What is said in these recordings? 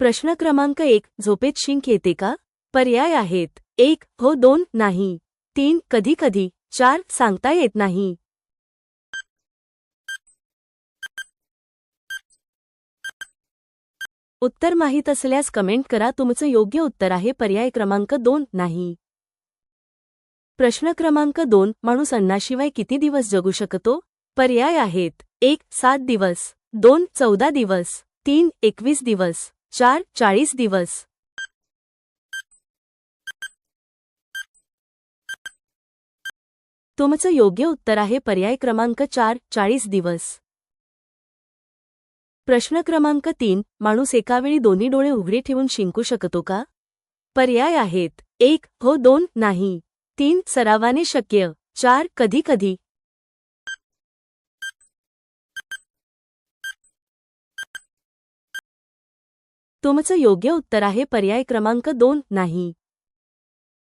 प्रश्न क्रमांक एक झोपेत शिंक येते का? पर्याय आहेत. एक हो दोन नाही. तीन कधी कधी. चार सांगता येत नाही. उत्तर माहीत असल्यास कमेंट करा. तुमचं योग्य उत्तर आहे. पर्याय क्रमांक दोन नाही. प्रश्न क्रमांक दोन माणूस अन्नाशिवाय किती दिवस जगू शकतो? पर्याय आहेत. एक सात दिवस. दोन चौदा दिवस. तीन एकवीस दिवस. चार चाळीस दिवस. तुमचं योग्य उत्तर आहे पर्याय क्रमांक चार चाळीस दिवस. प्रश्न क्रमांक तीन माणूस एकावेळी दोन्ही डोळे उघडे ठेवून शिंकू शकतो का? पर्याय आहेत. एक हो दोन नाही. तीन सरावाने शक्य. चार कधी कधी. तुमचं योग्य उत्तर आहे पर्याय क्रमांक दोन नाही.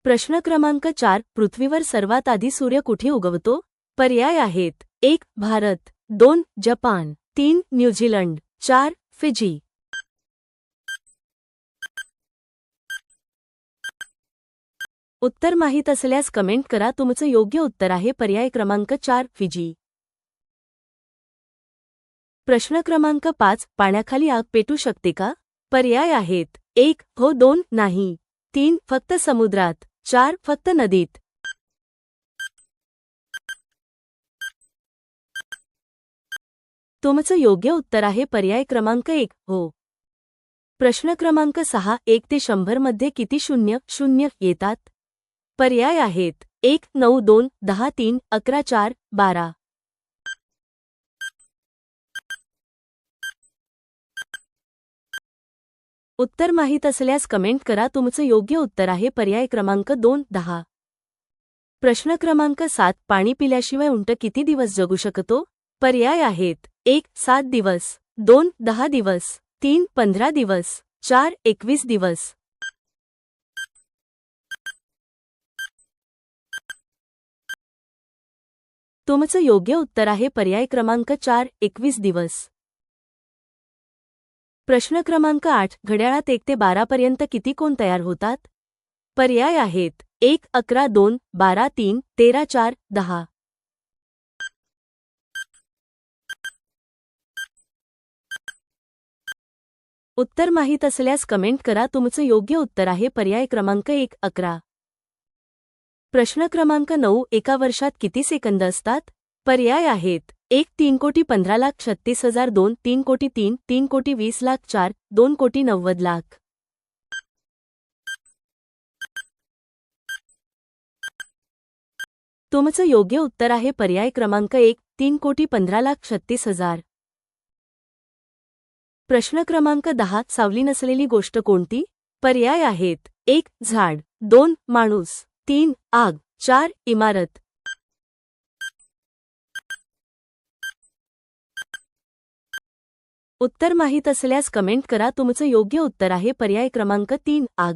प्रश्न क्रमांक चार पृथ्वीवर सर्वात आधी सूर्य कुठे उगवतो? पर्याय आहेत. एक भारत. दोन जपान. तीन न्यूझीलंड. चार फिजी. उत्तर माहीत असल्यास कमेंट करा तुमचं योग्य उत्तर आहे पर्याय क्रमांक चार फिजी. प्रश्न क्रमांक पाच पाण्याखाली आग पेटू शकते का? पर्याय आहेत. एक हो दोन नाही. तीन फक्त समुद्रात. चार फक्त नदीत. तुमचं योग्य उत्तर आहे पर्याय क्रमांक एक हो. प्रश्न क्रमांक सहा एक ते शंभरमध्ये किती शून्य शून्य येतात? पर्याय आहेत. एक नऊ दोन दहा तीन अकरा चार बारा. उत्तर माहीत असल्यास कमेंट करा तुमचं योग्य उत्तर आहे. पर्याय क्रमांक दोन दहा. प्रश्न क्रमांक सात पाणी पिल्याशिवाय उंट किती दिवस जगू शकतो? पर्याय आहेत. एक सात दिवस. दोन दहा दिवस. तीन पंधरा दिवस. चार एकवीस दिवस. तुमचं योग्य उत्तर आहे. पर्याय क्रमांक चार एकवीस दिवस. प्रश्न क्रमांक आठ घड्याळात एक ते बारापर्यंत किती कोण तयार होतात? पर्याय आहेत एक अकरा दोन बारा तीन तेरा चार दहा. उत्तर माहीत असल्यास कमेंट करा तुमचं योग्य उत्तर आहे पर्याय क्रमांक एक अकरा. प्रश्न क्रमांक नऊ एका वर्षात किती सेकंद असतात? पर्याय आहेत एक तीन कोटी पंधरा लाख छत्तीस हजार दोन तीन कोटी तीन तीन कोटी वीस लाख चार दोन कोटी नव्वद लाख. तुमचं योग्य उत्तर आहे पर्याय क्रमांक एक तीन कोटी पंधरा लाख छत्तीस हजार. प्रश्न क्रमांक दहा सावली नसलेली गोष्ट कोणती? पर्याय आहेत. एक झाड. दोन माणूस. तीन आग. चार इमारत. उत्तर माहीत असल्यास कमेंट करा. तुमचं योग्य उत्तर आहे. पर्याय क्रमांक तीन आग.